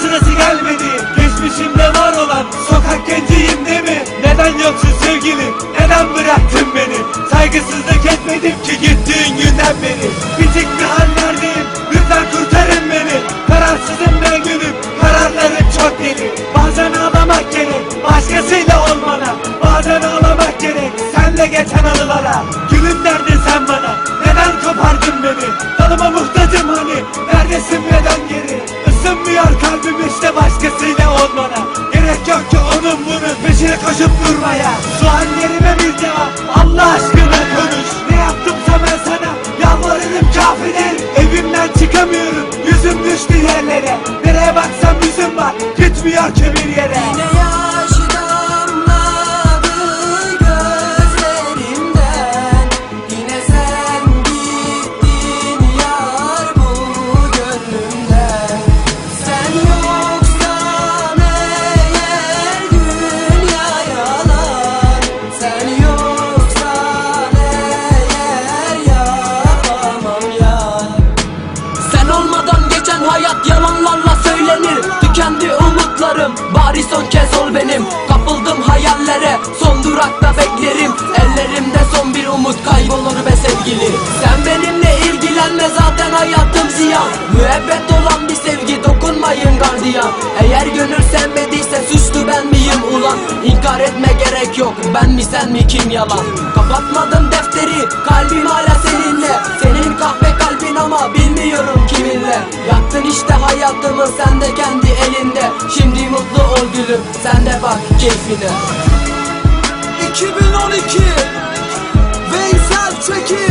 Sırası gelmedi Geçmişimde var olan Sokak genciyim değil mi? Neden yoksun sevgilim? Neden bıraktın beni? Saygısızlık etmedim ki gittiğin günden beri Bitik bir hallerdeyim Lütfen kurtarın beni Kararsızım ben günüm Kararlarım çok deli Bazen ağlamak gerek Başkasıyla olmana Bazen ağlamak gerek Senle geçen anılara peşine koşup durmaya Suallerime bir cevap. Allah aşkına konuş Ne yaptımsa ben sana. Yalvarırım kafidir Evimden çıkamıyorum. Yüzüm düştü yerlere. Nereye baksam yüzüm var Gitmiyor ki bir yere. Yine yaş hayat yalanlarla söylenir. Tükendi umutlarım bari son kez ol benim. Kapıldım hayallere son durakta beklerim. Ellerimde son bir umut kaybolur be sevgili. Sen benimle ilgilenme zaten hayatım ziyan. Müebbet olan bir sevgi dokunmayın gardiyan. Eğer gönül sevmediyse suçlu ben miyim ulan? İnkar etme gerek yok ben mi sen mi kim yalan? Kapatmadım defteri kalbim hala seninle işte hayatımı sen de kendi elinde. Şimdi mutlu ol gülüm sen de bak keyfine. 2012 Veysel Çekin